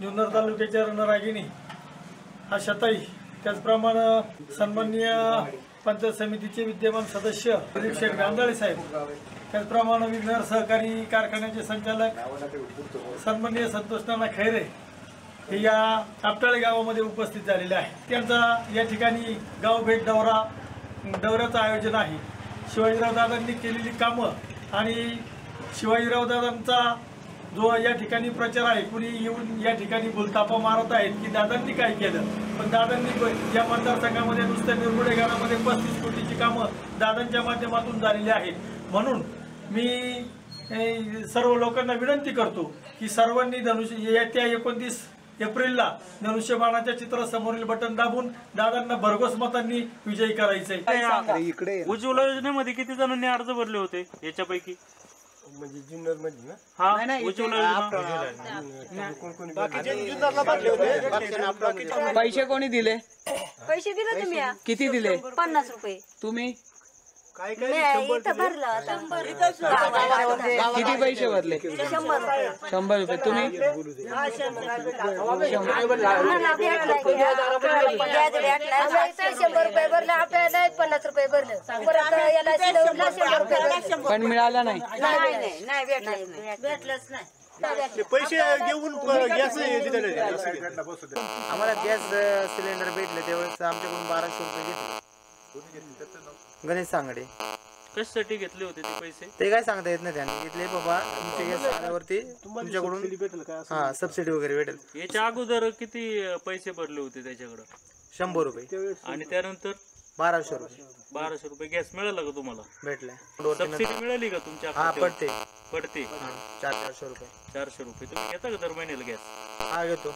जुन्नर तालुक्याच्या रणरागिणी हा शताई. त्याचप्रमाणे सन्माननीय पंचायत समितीचे विद्यमान सदस्य दिलीप शेठ गांधाळे साहेब. त्याचप्रमाणे विघ्नर सहकारी कारखान्याचे संचालक सन्माननीय संतोष नाना खैरे हे या आपटाळे गावामध्ये उपस्थित झालेले आहेत. त्यांचा या ठिकाणी गाव भेट दौरा दौऱ्याचं आयोजन आहे. शिवाजीराव दादांनी केलेली कामं आणि शिवाजीराव दादांचा जो या ठिकाणी प्रचार आहे कुणी येऊन या ठिकाणी बोलतापा मारत आहेत की दादांनी काय केलं? पण दादांनी या मतदारसंघामध्ये नुसत्या निरगुडे गावामध्ये पस्तीस कोटीची कामं दादांच्या माध्यमातून झालेली आहेत. म्हणून मी सर्व लोकांना विनंती करतो की सर्वांनी धनुष्य येत्या एकोणतीस एप्रिलला धनुष्यबाणाच्या चित्रासमोरील बटन दाबून दादांना भरघोस मतांनी विजयी करायचंय. उज्ज्वला योजनेमध्ये किती जणांनी अर्ज भरले होते याच्यापैकी? म्हणजे जुन्नरमध्ये ना? हा. पैसे कोणी दिले? पैसे दिले तुम्ही या. किती दिले? पन्नास रुपये. तुम्ही? काय मी इथं भरलं आता किती पैसे भरले शंभर रुपये. शंभर रुपये. तुम्ही मला भेटलाय की व्याज भेटलाय. शंभर रुपये. भरलं आपल्याला पन्नास रुपये. भरलं परत याला शंभर रुपये. भरलं. पण मिळाला नाही. नाही नाही नाही भेटलं भेटलंच नाही पैसे घेऊन गॅस दिलेले आम्हाला गॅस सिलेंडर भेटले त्यावेळेस आमच्याकडून बाराशे रुपये घेतले. गणेश सांगडे. कशासाठी घेतले होते ते पैसे? ते काय सांगता येत नाही त्यांनी. घेतले बाबा तुमचे गॅस आल्यावरती तुमच्याकडून भेटेल का हा सबसिडी वगैरे भेटेल. याच्या अगोदर किती पैसे भरले होते त्याच्याकडं? शंभर रुपये. आणि त्यानंतर? बाराशे रुपये. बाराशे रुपये. गॅस मिळाला का तुम्हाला? भेटले. सबसिडी मिळाली का तुमच्या हा खात्यावर? पडते. पडते. चार चारशे रुपये. चारशे रुपये. तुम्ही घेता का दर महिन्याला गॅस हा घेतो.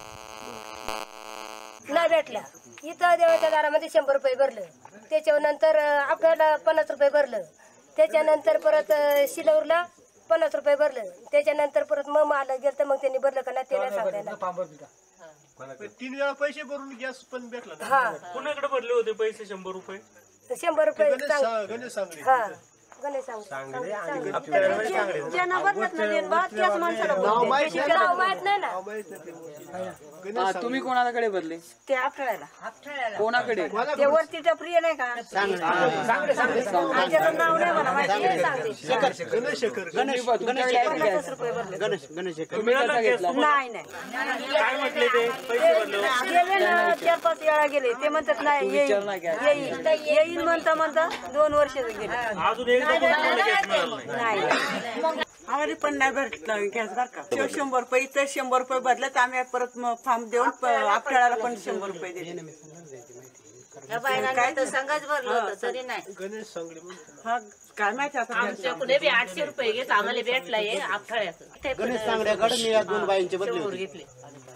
नाही भेटला इथं देवाच्या दारामध्ये शंभर रुपये भरलं. त्याच्यानंतर आपल्याला पन्नास रुपये भरलं. त्याच्यानंतर परत अं, शिलवरला पन्नास रुपये भरलं. त्याच्यानंतर परत मग आलं गेलं तर मग त्यांनी भरलं का नाही ते नाही सांगता येणार. तीन वेळा पैसे भरून गॅस पण भेटला ना. हा. कुणाकडे भरले होते पैसे शंभर रुपये? शंभर रुपये गणेश सांग. सा- गणेश सांगली. हा. गणेश सांग. ज्यांना बदलत नाही बा त्याच माणसाला नाव माहीत नाही. ना. हा, तुम्ही कोणाकडे भरले ते आपल्याला. कोणाकडे? ते वरती टपरी नाही का? त्याचं नाव नाही मला माहिती आहे, सांगते गणेश शेखर. तुम्ही ब- तुमच्याकडे किती पन्नास गॅस? रुपये भरले तुम्ही कसा घेतला? नाही. नाही काय म्हटले ते? पैसे भरले. होते? गेले ना चार पाच वेळा गेले. ते म्हणतात नाही येईल. विचार नाही केला. येईल. येईल म्हणता म्हणता दोन वर्ष गेले. अजून एकदा पण तुम्हाला गॅस मिळाला नाही. नाही. आम्हाला पण नाही भेटलं गॅस बर का? तो शंभर रुपये इथं शंभर रुपये बदले तर आम्ही परत मग फॉर्म देऊन प- आपल्याला पण शंभर रुपये दिले. संघच भरलं होतं तरी नाही. गणेश सांगली म्हणून. हा काय माहिती आता आमच्याकडे बी आठशे रुपये घेत आम्हाला भेटलाय आपठाळ्याचं. गणेश सांगड्याकडे मी या दोन बाईंचे बदले होते. घेतले.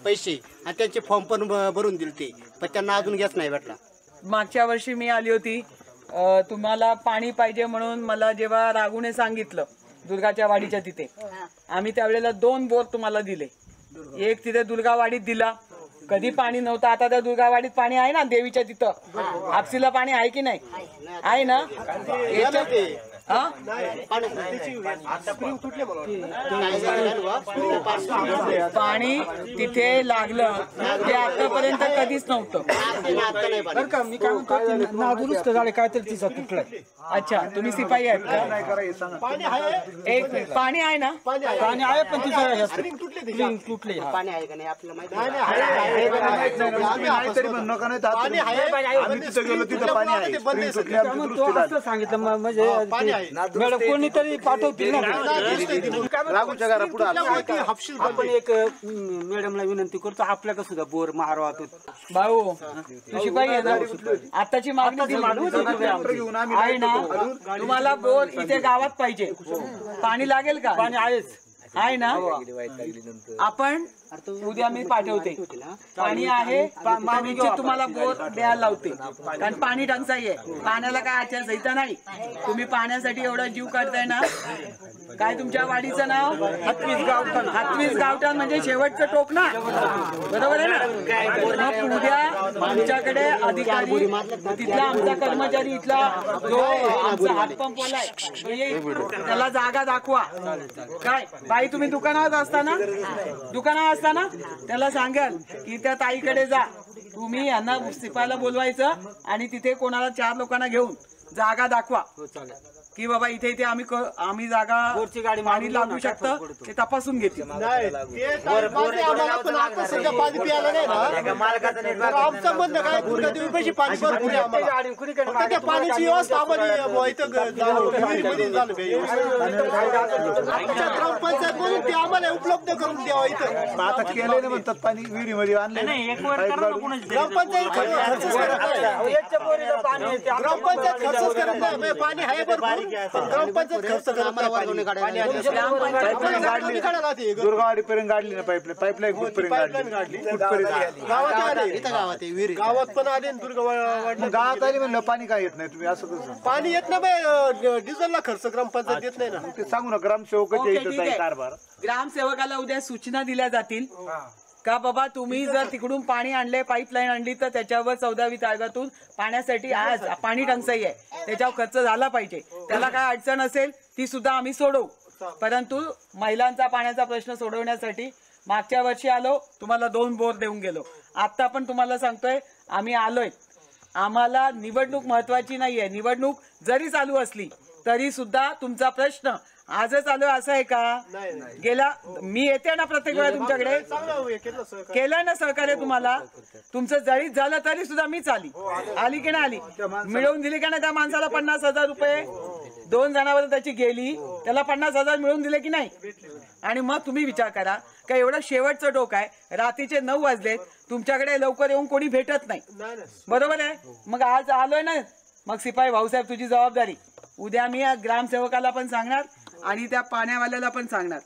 पैसे आणि त्यांचे फॉर्म पण भ- भरून दिले ते. पण त्यांना अजून गॅस नाही भेटला. मागच्या वर्षी मी आली होती अ, तुम्हाला पाणी पाहिजे म्हणून मला जेव्हा रागूने सांगितलं दुर्गाच्या वाडीच्या तिथे. आम्ही त्यावेळेला दोन बोर तुम्हाला दिले. एक तिथे दुर्गावाडीत दिला. कधी पाणी नव्हतं. आता त्या दुर्गावाडीत पाणी आहे ना देवीच्या तिथं? हापसीला पाणी आहे की नाही? आहे ना. हा? पाणी तिथे लागलं ते आतापर्यंत कधीच नव्हतं. अच्छा तुम्ही सिपाही आहेत का? एक मिनिट पाणी आहे ना? पाणी आहे का नाही आपल्याला माहिती पाणी आहे. ते बंद आहे सगळं. पाणी आहे कोणीतरी पाठवतील घरा पुढे आहे. एक मॅडमला विनंती करतो आपल्याला सुद्धा बोर मारवा भाऊ तू शिपाई आहे ना. आताची मागणी. आहे ना? तुम्हाला बोर इथे गावात पाहिजे. पाणी लागेल का? पाणी आहेच. आहे ना? आपण उद्या मी पाठवते. पाणी आहे तुम्हाला बोर द्यायला लावते. कारण पाणी टंचाई आहे. पाण्याला काय आचारसंहिता नाही. तुम्ही पाण्यासाठी एवढा जीव काढताय ना? काय तुमच्या वाडीचं नाव? हातवीस गावठाण हातवीस गावठाण म्हणजे शेवटचं टोक ना? बरोबर आहे ना? मग उद्या तुमच्याकडे अधिकारी तिथला आमचा कर्मचारी इथला जो आमचा हातपंप. त्याला जागा दाखवा. काय? बाई ताई तुम्ही दुकानात असताना? दुकानात असताना? त्याला सांगाल की त्या ताईकडे जा. तुम्ही यांना शिपायला बोलवायचं आणि तिथे कोणाला चार लोकांना घेऊन जागा दाखवा. की बाबा इथे इथे आम्ही क- आम्ही जागा पाणी लागू शकतं ते तपासून घेतील. नाही ते पाणी आम्हाला पण आता सध्या पाणी प्यायला नाही ना? तर आमचं म्हणणं काय दुर्गादेवी पैसे पाणी भरपूर आहे आम्हाला. फक्त त्या पाण्याची व्यवस्था आम्हाला बुवा इथं ग- झालं, विहिरीमध्ये झालं पाहिजे व्यवस्थित. आमच्या ग्रामपंचायत म्हणून ते आम्हाला उपलब्ध करून द्यावा इथं. आता केलंय ना म्हणतात पाणी विहिरीमध्ये आणले नाही एक वर करा ना कोणाची तरी. ग्रामपंचायत खर्च- खर्चच करत नाही. ग्रामपंचायत खर्चच करत नाही पाणी आहे भरपूर. ग्रामपंचायत खर्च करत नाही. पाणी. पाणी आहे. आपण गाडी काढायला ते. दुर्गावाडीपर्यंत गाडली ना पाईपलाईन पाईपलाईन कुठपर्यंत गाडली. कुठपर्यंत गावात आले. इथं गावात आहे विहिरी गावात पण आले आणि दुर्गावाडला मग गावात आली म्हणलं पाणी काय येत नाही तुम्ही? असं कसं? पाणी येत नाही बाई डिझेलला खर्च ग्रामपंचायत देत नाही ना. ते सांगू ना ग्रामसेवकाच्या ओके, इथं ठीक आहे आहे. कारभार. ग्रामसेवकाला उद्या सूचना दिल्या जातील. का बाबा तुम्ही जर तिकडून पाणी आणले पाईपलाईन आणली तर त्याच्यावर चौदावी तागातून पाण्यासाठी आज पाणी टंचाई आहे. त्याच्यावर खर्च झाला पाहिजे. त्याला काय अडचण असेल ती सुद्धा आम्ही सोडवू. परंतु महिलांचा पाण्याचा प्रश्न सोडवण्यासाठी मागच्या वर्षी आलो तुम्हाला दोन बोर देऊन गेलो. आता पण तुम्हाला सांगतोय आम्ही आलोय. आम्हाला निवडणूक महत्वाची नाहीये. निवडणूक जरी चालू असली तरी सुद्धा तुमचा प्रश्न आजच आलोय असं आहे का? गेला मी येते ना प्रत्येक वेळा तुमच्याकडे? हे केलं ना सहकार्य. तुम्हाला? तुमचं जळीत झालं तरी सुद्धा मीच आली. आली की नाही आली? मिळवून दिली का नाही त्या माणसाला पन्नास हजार रुपये? दोन जणांवर त्याची गेली त्याला पन्नास हजार मिळवून दिले की नाही? आणि मग तुम्ही विचार करा का एवढं शेवटचं डोक आहे रात्रीचे नऊ वाजलेत तुमच्याकडे लवकर येऊन कोणी भेटत नाही. बरोबर आहे? मग आज आलोय ना? मग सिपाई भाऊसाहेब तुझी जबाबदारी. उद्या मी या ग्रामसेवकाला पण सांगणार आणि त्या पाण्यावाल्याला पण सांगणार.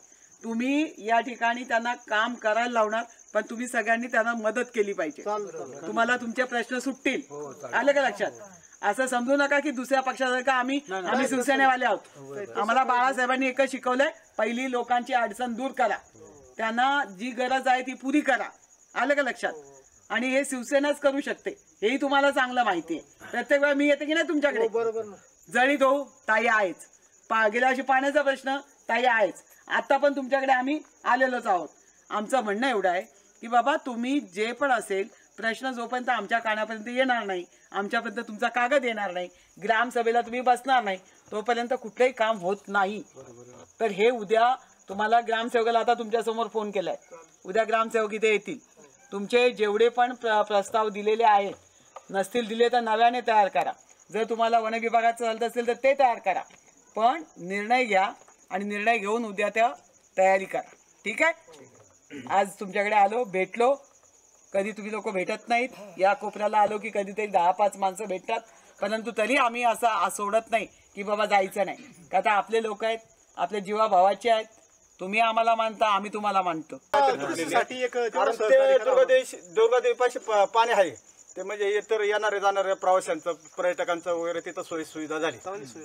तुम्ही या ठिकाणी त्यांना काम करायला लावणार पण तुम्ही सगळ्यांनी त्यांना मदत केली पाहिजे. तुम्हाला तुमचे प्रश्न सुटतील. आलं का लक्षात? असं समजू नका की दुसऱ्या पक्षासारखं आम्ही आम्ही शिवसेनेवाले आहोत. आम्हाला बाळासाहेबांनी एकच शिकवलंय पहिली लोकांची अडचण दूर करा. त्यांना जी गरज आहे ती पुरी करा. आलं का लक्षात? आणि हे शिवसेनाच करू शकते. हेही तुम्हाला चांगलं माहिती आहे. प्रत्येक वेळा मी येते की नाही तुमच्याकडे? बरोबर ना. जळीत हो ताई आहेच पा गेल्या वर्षी पाण्याचा प्रश्न ताई आहेच आता पण तुमच्याकडे आम्ही आलेलोच आहोत. आमचं म्हणणं एवढं आहे की बाबा तुम्ही जे पण असेल प्रश्न जोपर्यंत आमच्या कानापर्यंत येणार नाही आमच्यापर्यंत तुमचा कागद येणार नाही ग्रामसभेला तुम्ही बसणार नाही तोपर्यंत कुठलंही काम होत नाही. तर हे उद्या तुम्हाला ग्रामसेवकाला आता तुमच्यासमोर फोन केलाय. उद्या ग्रामसेवक इथे येतील. तुमचे जेवढे पण प्र प्रस्ताव दिलेले आहेत नसतील दिले तर नव्याने तयार करा. जर तुम्हाला वन विभागाचं चालत असेल तर ते तयार करा. पण निर्णय घ्या आणि निर्णय घेऊन उद्या त्या तयारी करा. ठीक आहे? आज तुमच्याकडे आलो भेटलो. कधी तुम्ही लोक भेटत नाहीत. या कोपऱ्याला आलो की कधीतरी दहा पाच माणसं भेटतात. परंतु तरी आम्ही असं सोडत नाही की बाबा जायचं नाही. का आता आपले लोक आहेत आपले जीवा भावाचे आहेत. तुम्ही आम्हाला मानता आम्ही तुम्हाला मानतो. प- पाणी आहे. ते म्हणजे इतर येणाऱ्या जाणाऱ्या प्रवाशांचं पर्यटकांचं वगैरे तिथं सोयी सुविधा झाली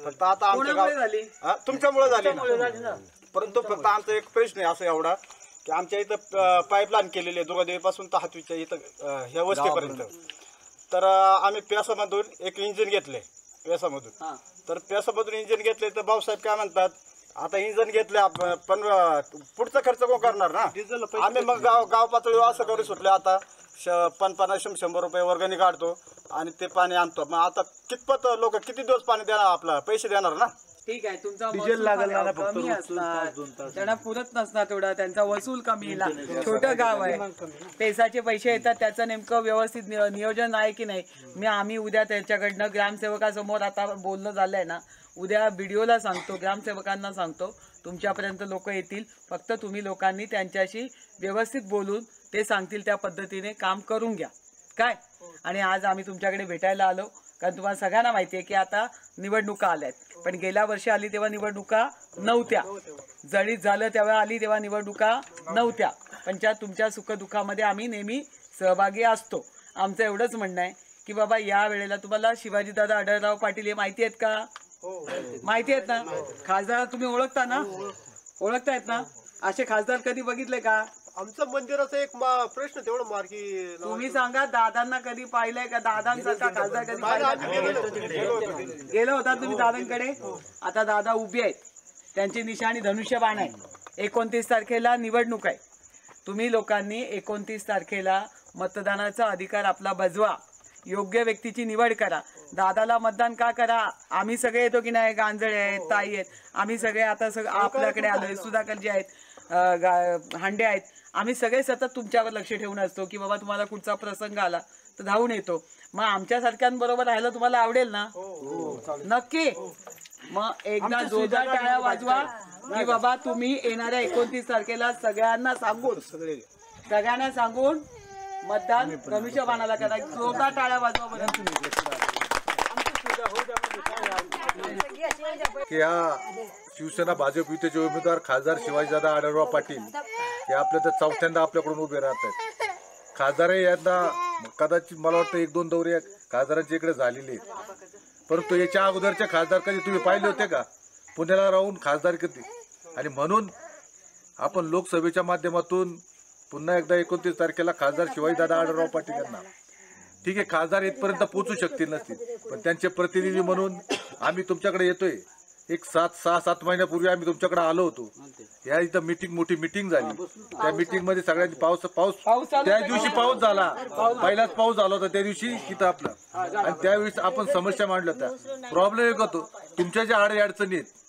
फक्त आता आमच्या गाव तुमच्यामुळे झाली ना. परंतु फक्त आमचा एक प्रश्न आहे असं एवढा की आमच्या इथं पाईपलाईन केलेली आहे दुर्गादेवीपासून तर हातवीच्या इथं ह्या वस्तीपर्यंत. तर आम्ही प्यासामधून एक इंजिन घेतले प्यासामधून. तर प्यासामधून इंजिन घेतले तर भाऊसाहेब काय म्हणतात आता इंजिन घेतले आप- पण पुढचा खर्च कोण करणार ना? आम्ही मग गाव गाव पातळीवर असं करू सुटले आता. श- पन्नास शं- शंभर रुपये वर्गणी काढतो आणि ते पाणी आणतो. मग आता कितपत लोक किती दिवस पाणी देणार आपला? पैसे देणार ना? ठीक आहे तुमचा डिझेल लागेल कमी ना फक्त कमी रोज असणार. तास, दोन तास. त्यांना पुरत नसणार तेवढा त्यांचा वसूल कमी येईल. छोटं गाव आहे. पेसाचे पैसे येतात त्याचं नेमकं व्यवस्थित नियो- नियोजन आहे की नाही? मी आम्ही उद्या त्याच्याकडनं ग्रामसेवकासमोर आता बोलणं झालंय ना उद्या व्हिडिओला सांगतो ग्रामसेवकांना सांगतो. तुमच्यापर्यंत लोक येतील. फक्त तुम्ही लोकांनी त्यांच्याशी व्यवस्थित बोलून ते सांगतील त्या पद्धतीने काम करून घ्या. काय? आणि आज आम्ही तुमच्याकडे भेटायला आलो. कारण तुम्हाला सगळ्यांना माहिती आहे की आता निवडणुका आल्यात. पण गेल्या वर्षी आली तेव्हा निवडणुका नव्हत्या. जळीत झालं तेव्हा आली तेव्हा निवडणुका नव्हत्या. पण त्या तुमच्या सुखदुःखामध्ये आम्ही नेहमी सहभागी असतो. आमचं एवढंच म्हणणं आहे की बाबा या वेळेला तुम्हाला शिवाजीदादा आढळराव पाटील हे माहिती आहेत का? माहिती आहेत ना? खासदार तुम्ही ओळखता ना? ओळखतायत ना? असे खासदार कधी बघितले का? आमचं मंदिराचा एक प्रश्न तेवढं मार्गी. तुम्ही सांगा दादांना कधी पाहिलंय का? दादांसारखा खासदार कधी पाहिलं. गेलो होता. तुम्ही दादांकडे? आता दादा उभे आहेत. त्यांची निशाणी धनुष्यबाण आहे. एकोणतीस तारखेला निवडणूक आहे. तुम्ही लोकांनी एकोणतीस तारखेला मतदानाचा अधिकार आपला बजवा. योग्य व्यक्तीची निवड करा. दादाला मतदान का करा? आम्ही सगळे येतो की नाही? गांजळे आहेत ताई आहेत. आम्ही सगळे आता सगळं आपल्याकडे आलोय सुधाकरजी आहेत हांडे आहेत. आम्ही सगळे सतत तुमच्यावर लक्ष ठेवून असतो की बाबा तुम्हाला कुठचा प्रसंग आला तर धावून येतो. मग आमच्यासारख्यांबरोबर राहायला तुम्हाला आवडेल ना? नक्की? मग एकदा जोरदार टाळ्या वाजवा की बाबा तुम्ही येणाऱ्या एकोणतीस तारखेला सगळ्यांना सांगून सगळ्यांना सांगून मतदान धनुष्यबाणाला करा. जोरदार टाळ्या वाजवा की हा शिवसेना भाजप युतीचे उमेदवार खासदार शिवाजीदादा आढळराव पाटील हे आपल्या तर चौथ्यांदा आपल्याकडून उभे राहत आहेत. खासदारही यंदा कदाचित मला वाटतं एक दोन दौरे खासदारांच्या इकडे झालेले आहेत. परंतु याच्या अगोदरचे खासदार कधी तुम्ही पाहिले होते का? पुण्याला राहून खासदार किती? आणि म्हणून आपण लोकसभेच्या माध्यमातून पुन्हा एकदा एकोणतीस तारखेला खासदार शिवाजीदादा आढळराव पाटील यांना. ठीक आहे खासदार इथपर्यंत पोहोचू शकतील नसतील पण त्यांचे प्रतिनिधी म्हणून आम्ही तुमच्याकडे येतोय. एक सात सहा सात महिन्यापूर्वी आम्ही तुमच्याकडे आलो होतो. या इथं मीटिंग मोठी मीटिंग झाली. त्या मीटिंगमध्ये सगळ्यांची पाऊस पाऊस त्या दिवशी पाऊस झाला. पहिलाच पाऊस झाला होता त्या दिवशी तिथं आपला. आणि त्यावेळी आपण समस्या मांडल्या होत्या. प्रॉब्लेम एक होतो तुमच्या ज्या अडी अडचणी आहेत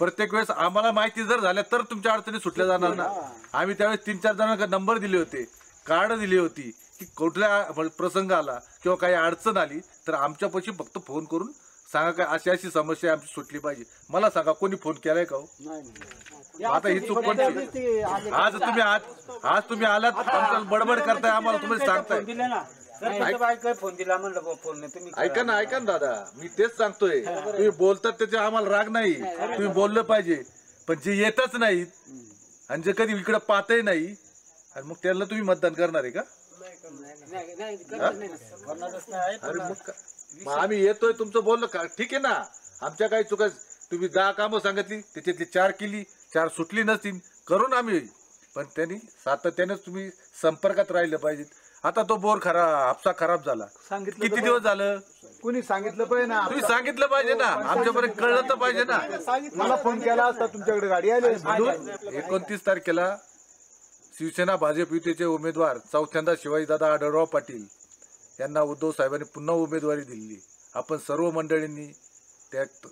प्रत्येक वेळेस आम्हाला माहिती जर झाल्या तर तुमच्या अडचणी सुटल्या जाणार ना. आम्ही त्यावेळेस तीन चार जणांना नंबर दिले होते कार्ड दिली होती की कुठल्या प्रसंग आला किंवा काही अडचण आली तर आमच्यापाशी फक्त फोन करून सांगा काय अशी अशी समस्या आमची सुटली पाहिजे. मला सांगा कोणी फोन केलाय का हो? आता ही चूक कोणती? आज तुम्ही आज आज तुम्ही आलात बडबड करताय आम्हाला तुम्ही सांगताय. फोन दिला म्हणलं फोन तुम्ही ऐका ना ऐका ना दादा. मी तेच सांगतोय. तुम्ही बोलतात त्याचे आम्हाला राग नाही. तुम्ही बोललं पाहिजे. पण जे येतच नाहीत आणि जे कधी इकडे पाहतही नाही आणि मग त्याला तुम्ही मतदान करणार आहे का? अरे मग का- मग आम्ही येतोय तुमचं बोललं का? ठीक आहे ना. आमच्या काही चुका तुम्ही दहा कामं सांगितली त्याच्यातली चार केली चार सुटली नसतील. करून आम्ही पण त्यांनी सातत्याने तुम्ही संपर्कात राहिले पाहिजेत. आता तो बोर खरा हापसा खराब झाला. किती दिवस झालं? कुणी सांगितलं पाहिजे ना? तुम्ही सांगितलं पाहिजे ना. आमच्यापर्यंत कळलं तर पाहिजे ना. मला फोन केला असता तुमच्याकडे गाडी आली असती. म्हणून एकोणतीस तारखेला शिवसेना भाजप युतीचे उमेदवार चौथ्यांदा शिवाजीदादा आढळराव पाटील यांना उद्धव साहेबांनी पुन्हा उमेदवारी दिली. आपण सर्व मंडळींनी त्यात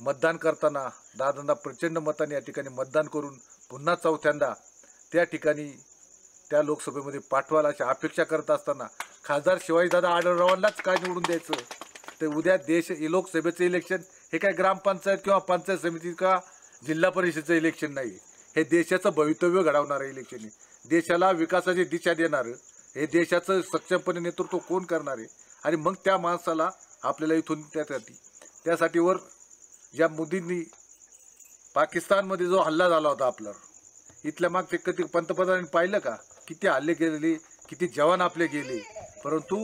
मतदान करताना दादांना प्रचंड मताने या ठिकाणी मतदान करून पुन्हा चौथ्यांदा त्या ठिकाणी त्या लोकसभेमध्ये पाठवायला अशी अपेक्षा करत असताना खासदार शिवाजीदादा आढळरावांनाच काय निवडून द्यायचं? ते उद्या देश लोकसभेचं इलेक्शन हे काय ग्रामपंचायत किंवा पंचायत समिती का जिल्हा परिषदेचं इलेक्शन नाही? हे देशाचं भवितव्य घडवणारं इलेक्शन आहे. देशाला विकासाची दिशा देणारं हे देशाचं सक्षमपणे नेतृत्व कोण करणार आहे? आणि मग त्या माणसाला आपल्याला इथून त्यासाठी त्यासाठीवर ज्या मोदींनी पाकिस्तानमध्ये जो हल्ला झाला होता आपल्यावर इथल्या मागचे कधी पंतप्रधानांनी पाहिलं का? किती हल्ले केलेले किती जवान आपले गेले. परंतु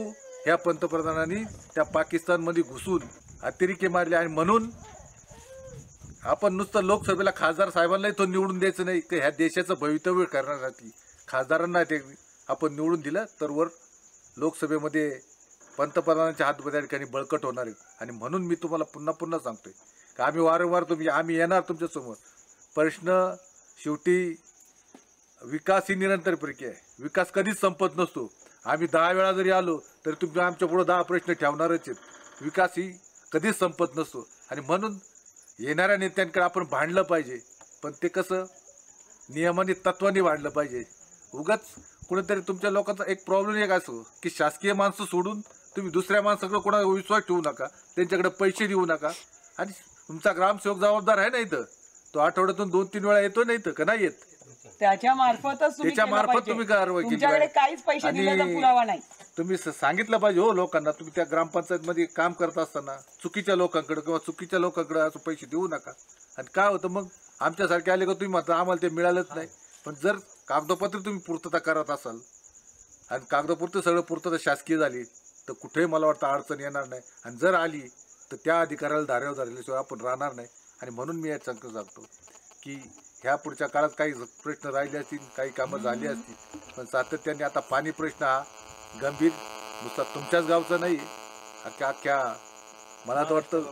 ह्या पंतप्रधानांनी त्या पाकिस्तानमध्ये घुसून अतिरेकी मारले आणि म्हणून आपण नुसतं लोकसभेला खासदार साहेबांनाही तो निवडून द्यायचं नाही तर ह्या देशाचं भवितव्य करण्यासाठी खासदारांना ते आपण निवडून दिलं तर वर लोकसभेमध्ये पंतप्रधानांच्या हात त्या ठिकाणी बळकट होणार आहे आणि म्हणून मी तुम्हाला पुन्हा पुन्हा सांगतोय का आम्ही वारंवार तुम्ही आम्ही येणार तुमच्यासमोर. प्रश्न शेवटी विकास ही निरंतर प्रक्रिया आहे. विकास कधीच संपत नसतो. आम्ही दहा वेळा जरी आलो तरी तुम्ही आमच्या पुढे दहा प्रश्न ठेवणारच आहेत. विकास ही कधीच संपत नसतो. आणि म्हणून येणाऱ्या नेत्यांकडे आपण भांडलं पाहिजे. पण ते कसं? नियमाने तत्वाने वाढलं पाहिजे. उगाच कुणीतरी तुमच्या लोकांचा एक प्रॉब्लेम एक असो की शासकीय माणसं सोडून तुम्ही दुसऱ्या माणसाकडे कोणाला विश्वास ठेवू नका त्यांच्याकडे पैसे देऊ नका. आणि तुमचा ग्रामसेवक जबाबदार आहे ना इथं? तो आठवड्यातून दोन तीन वेळा येतो ना इथं का नाही येत? त्याच्या मार्फतच तुम्ही त्याच्या केलं मार्फत पाहिजे. तुम्ही कारवाई केली तुमच्याकडे पाहिजे. काहीच पैसे आणि दिल्याचा पुरावा नाही. तुम्ही स- सांगितलं पाहिजे हो लोकांना. तुम्ही त्या ग्रामपंचायत मध्ये काम करत असताना चुकीच्या लोकांकडे किंवा चुकीच्या लोकांकडे असं पैसे देऊ नका. आणि काय होतं मग? आमच्यासारखे आले का तुम्ही म्हणता आम्हाला ते मिळालंच नाही. पण जर कागदपत्र तुम्ही पूर्तता करत असाल आणि कागदपत्र सगळं पूर्तता शासकीय झाली तर कुठेही मला वाटतं अडचण येणार नाही. आणि जर आली तर त्या अधिकाऱ्याला धाऱ्यावर धरल्याशिवाय आपण राहणार नाही. आणि म्हणून मी यात सांगतो सांगतो की ह्या पुढच्या काळात काही प्रश्न राहिले असतील काही कामं झाली असतील पण सातत्याने आता पाणी प्रश्न हा गंभीर नुसता तुमच्याच गावचा नाही अख्ख्या अख्ख्या मला तर वाटतं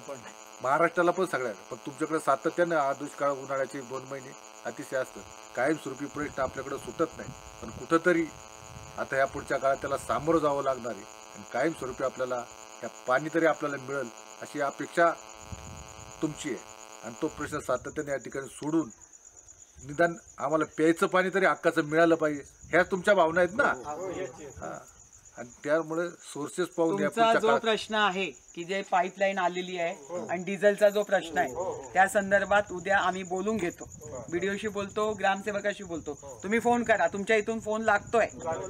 महाराष्ट्राला पण सगळ्या पण तुमच्याकडे सातत्यानं हा दुष्काळ उन्हाळ्याचे दोन महिने अतिशय असतं कायमस्वरूपी प्रश्न आपल्याकडे सुटत नाही. पण कुठंतरी आता या पुढच्या काळात त्याला सामोरं जावं लागणार आहे. आणि कायमस्वरूपी आपल्याला या पाणी तरी आपल्याला मिळेल अशी अपेक्षा तुमची आहे. आणि तो प्रश्न सातत्याने या ठिकाणी सोडून निदान आम्हाला प्यायचं पाणी तरी हक्काचं मिळालं पाहिजे. ह्या तुमच्या भावना आहेत ना? हा. आणि त्यामुळे सोर्सेस पाहून तुमचा पुढच्या जो काळात. प्रश्न आहे की जे पाईपलाईन आलेली आहे आणि डिझेलचा जो प्रश्न आहे त्या संदर्भात उद्या आम्ही बोलून घेतो. बीडीओशी बोलतो ग्रामसेवकाशी बोलतो. तुम्ही फोन करा. तुमच्या इथून फोन लागतोय.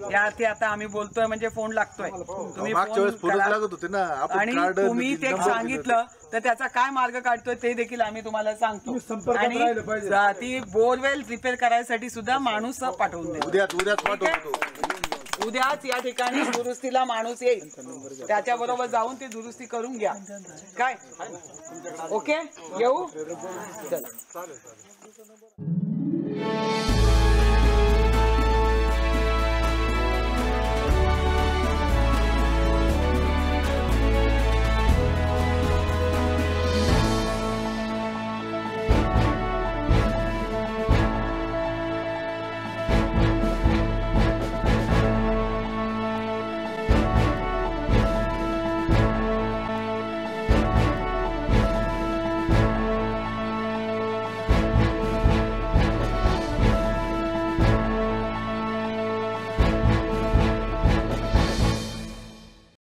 त्या अर्थी आता आम्ही बोलतोय म्हणजे फोन लागतोय. तुम्ही मागच्या फोन वेळेस फोनच करा. लागत होते ना. आपण आणि कार्ड तुम्ही ते नंबर दिले सांगितलं तर त्याचा काय मार्ग काढतोय ते देखील आम्ही तुम्हाला सांगतो. संपर्कात आणि राहिलं पाहिजे. ती बोरवेल रिपेअर करायसाठी सुद्धा माणूस पाठवून देतो उद्याच उद्याच पाठवतो उद्याच या ठिकाणी दुरुस्तीला माणूस येईल. त्याच्याबरोबर जाऊन ती दुरुस्ती करून घ्या. काय? ओके? येऊ? चला.